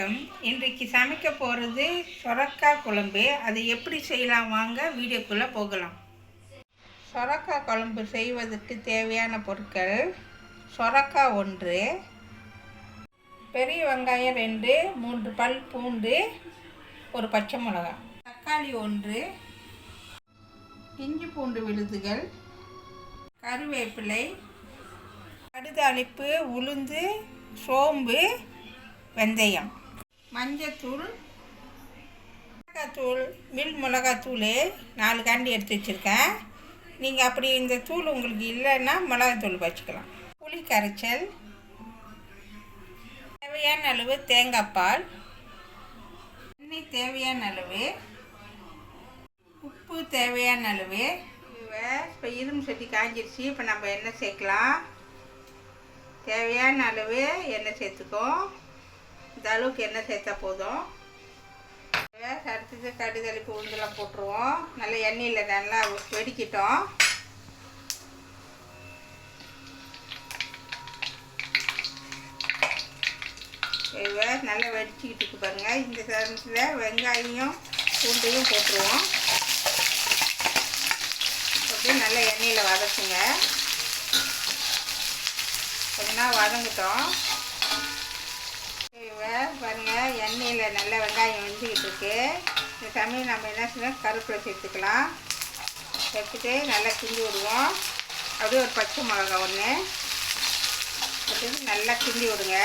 வணக்கம். இன்றைக்கு சமைக்க போகிறது சொரக்காய் குழம்பு. அதை எப்படி செய்யலாம்? வாங்க வீடியோக்குள்ளே போகலாம். சொரக்காய் குழம்பு செய்வதற்கு தேவையான பொருட்கள் சொரக்காய் ஒன்று பெரிய வெங்காயம் ரெண்டு மூன்று பல் பூண்டு ஒரு பச்சை மிளகாய். தக்காளி ஒன்று இஞ்சி பூண்டு விழுதுகள் கருவேப்பிலை கடுதாளிப்பு உளுந்து சோம்பு வெந்தயம். மஞ்சத்தூள் மிளகாத்தூள் மில் மிளகாத்தூள் நாலு காண்டி எடுத்து வச்சுருக்கேன். நீங்கள் அப்படி இந்த தூள் உங்களுக்கு இல்லைன்னா மிளகாத்தூள் வச்சுக்கலாம். புளி கரைச்சல் தேவையான அளவு தேங்காய் பால் எண்ணெய் தேவையான அளவு உப்பு தேவையான அளவு. இப்போ இரும்பு சட்டி காஞ்சிருச்சு இப்போ நம்ம எண்ணெய் சேர்க்கலாம். தேவையான அளவு எண்ணெய் சேர்த்துக்கோ. இந்த அளவுக்கு எண்ணெய் சேர்த்தா போதும். அடுத்தது கடுதளிப்பு உளுந்தெல்லாம் போட்டுருவோம். நல்லா எண்ணெயில் நல்லா வெடிக்கிட்டோம். இவ நல்லா வெடிச்சிக்கிட்டு இருக்கு பாருங்க. இந்த சமயத்தில் வெங்காயம் பூண்டையும் போட்டுருவோம். போட்டு நல்லா எண்ணெயில் வதக்குங்க. கொஞ்ச நாள் வதங்கிட்டோம். பாருங்கள் எண்ணெயில் நல்லா வெங்காயம் வெஞ்சிக்கிட்டு இருக்கு. இந்த சமையல் நம்ம என்ன செய்யணும்? கருப்பில் சேர்த்துக்கலாம் சேர்த்துட்டு நல்லா கிண்டி விடுவோம். அப்படியே ஒரு பச்சை மிளகா ஒன்று போட்டு நல்லா கிண்டி விடுங்க.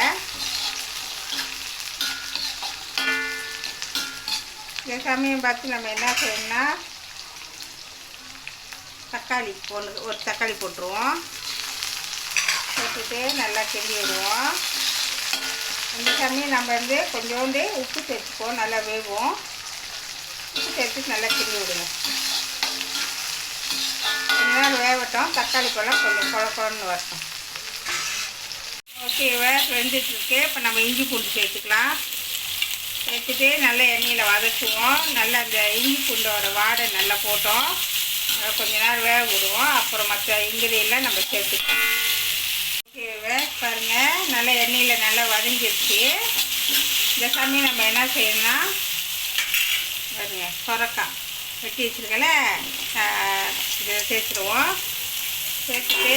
இந்த சமயம் பார்த்து நம்ம என்ன செய்யணும்னா தக்காளி ஒன்று ஒரு தக்காளி போட்டுருவோம். போட்டுட்டு நல்லா கிண்டி விடுவோம். சமயம் நம்ம வந்து கொஞ்சோண்டு உப்பு சேர்த்துப்போம் நல்லா வேகும் உப்பு சேர்த்து நல்லா கிண்டி விடுங்க கொஞ்ச நேரம் வேகட்டும். தக்காளி பழம் கொஞ்சம் குழ குழன்னு வரட்டும். ஓகே வெந்துட்டுருக்கு. இப்போ நம்ம இஞ்சி பூண்டு சேர்த்துக்கலாம். சேர்த்துட்டு நல்லா எண்ணெயில் வதக்குவோம். நல்லா அந்த இஞ்சி பூண்டோட வாடை நல்லா போட்டோம். கொஞ்ச நேரம் வேக விடுவோம். அப்புறம் மற்ற இன்கிரியெல்லாம் நம்ம சேர்த்துக்கலாம். ஓகேவா பாருங்கள் நல்லா எண்ணெயில் நல்லா வதங்கிருச்சு. இந்த சமயம் நம்ம என்ன செய்யணும்னா பாருங்க சொரக்காய் வெட்டி வச்சுருக்கல இதை சேர்த்துருவோம். சேர்த்துட்டு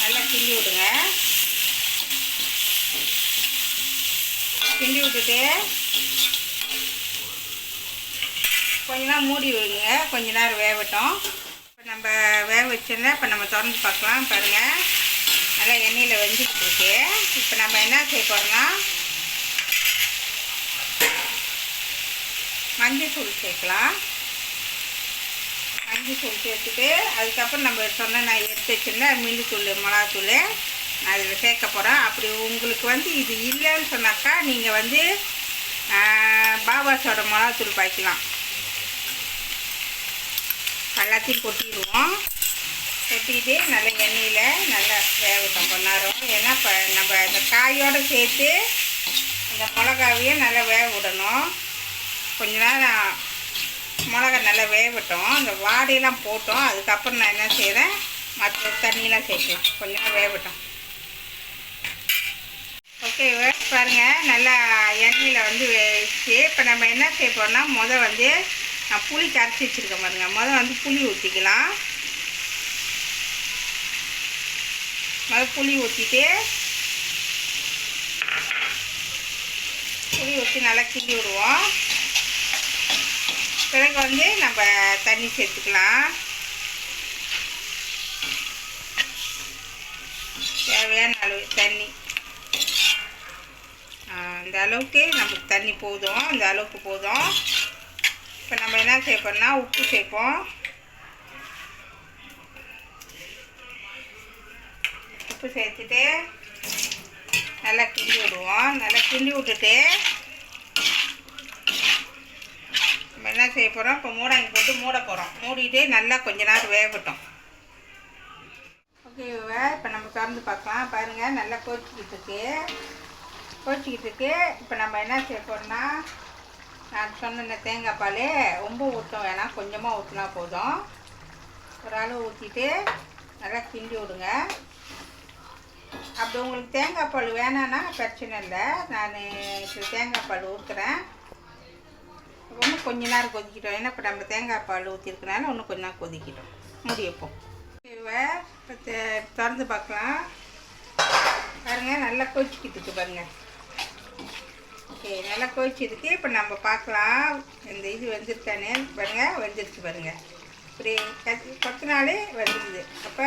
நல்லா கிண்டி விடுங்க. கிண்டி விட்டுட்டு கொஞ்ச நேரம் மூடி விடுங்க கொஞ்ச நேரம் வேகட்டும். இப்போ நம்ம வேக வச்சிருந்தா இப்போ நம்ம திறந்து பார்க்கலாம். பாருங்கள் நல்லா எண்ணெயில் வெஞ்சிக்கிட்டு இருக்கு இப்போ நம்ம என்ன செய்ய போகிறோம்னா மஞ்சத்தூள் சேர்க்கலாம். மஞ்சத்தூள் சேர்த்துட்டு அதுக்கப்புறம் நம்ம சொன்ன நான் எடுத்து வச்சுருந்தேன் மில்லுத்தூள் மிளகாத்தூள் நான் இதில் சேர்க்க போகிறேன் அப்படி உங்களுக்கு வந்து இது இல்லைன்னு சொன்னாக்கா நீங்கள் வந்து பாபாஸோட மிளகாத்தூள் பாய்க்கலாம். எல்லாத்தையும் கொட்டிடுவோம். கொட்டிட்டு நல்ல எண்ணெயில் நல்லா வேகட்டும் கொஞ்ச நேரம் ஏன்னா இப்போ நம்ம இந்த காயோடு சேர்த்து இந்த மிளகாவையும் நல்லா வேக விடணும் கொஞ்ச நேரம் மிளகா நல்லா வேகட்டும். அந்த வாடையெல்லாம் போட்டோம். அதுக்கப்புறம் நான் என்ன செய்கிறேன் மற்ற தண்ணியெலாம் சேர்க்கலாம் கொஞ்ச நேரம் வேகட்டும். ஓகே பாருங்கள் நல்லா எண்ணெயில் வந்து வச்சு இப்போ நம்ம என்ன செய்ய போகிறோம்னா முதல் வந்து நான் புளி கரைச்சி வச்சுருக்கேன் பாருங்க. முதல் வந்து புளி ஊற்றிக்கலாம் நல்லா புளி ஊற்றிட்டு புளி ஊற்றி நல்லா கிண்டி விடுவோம். பிறகு வந்து நம்ம தண்ணி சேர்த்துக்கலாம். தேவையான அளவு தண்ணி. இந்த அளவுக்கு நமக்கு தண்ணி போதும். இந்த அளவுக்கு போதும். இப்போ நம்ம என்ன சேர்ப்போம்னா உப்பு சேர்ப்போம். உப்பு சேர்த்துட்டு நல்லா கிண்டி விடுவோம். நல்லா கிண்டி விட்டுட்டு நம்ம என்ன செய்ய போகிறோம் இப்போ மூடாங்கி போட்டு மூட போகிறோம் மூடிட்டு நல்லா கொஞ்ச நேரம் வேகட்டும். ஓகே இப்போ நம்ம திறந்து பார்க்கலாம். பாருங்கள் நல்லா கொதிச்சிக்கிட்டு இருக்கு. கொதிச்சிக்கிட்டு இருக்கு. இப்போ நம்ம என்ன செய்ய போகிறோம்னா நான் சொன்ன தேங்காய் பால் ரொம்ப ஊற்ற வேணாம் கொஞ்சமாக ஊற்றினா போதும். ஒரு அளவு ஊற்றிட்டு நல்லா கிண்டி விடுங்க. அப்படி உங்களுக்கு தேங்காய் பால் வேணான்னா பிரச்சனை இல்லை. நான் இப்போ தேங்காய் பால் ஊற்றுறேன் ஒன்று கொஞ்ச நேரம் கொதிக்கிட்டோம். ஏன்னா இப்போ நம்ம தேங்காய் பால் ஊற்றிருக்கனால இன்னும் கொஞ்ச நேரம் கொதிக்கிட்டோம். முடியப்போம். இவை இப்போ திறந்து பார்க்கலாம். பாருங்கள் நல்லா கொதிக்கிட்டு பாருங்கள் ஓகே நல்லா கொதிச்சிருக்கு இப்போ நம்ம பார்க்கலாம். இந்த இது வெந்திருக்கானே. பாருங்கள் வெந்துருச்சு பாருங்கள் இப்படி கத்தி நாள் வந்துடுது அப்போ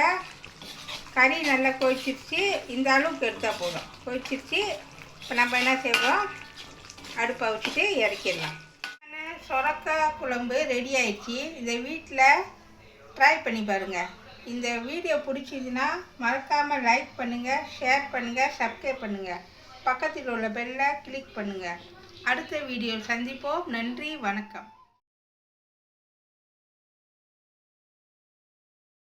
கறி நல்லா கொதிச்சிருச்சு இந்த அளவுக்கு எடுத்தால் போதும். கொதிச்சிருச்சு இப்போ நம்ம என்ன செய்வோம்? அடுப்பை வச்சுட்டு இறக்கிடலாம். சொரக்காய் குழம்பு ரெடி ஆயிடுச்சு. இந்த வீட்டில் ட்ரை பண்ணி பாருங்கள் இந்த வீடியோ பிடிச்சிதுன்னா மறக்காமல் லைக் பண்ணுங்கள் ஷேர் பண்ணுங்கள் சப்ஸ்கிரைப் பண்ணுங்கள் பக்கத்தில் உள்ள பெல்லை கிளிக் பண்ணுங்கள் அடுத்த வீடியோ சந்திப்போம். நன்றி வணக்கம்.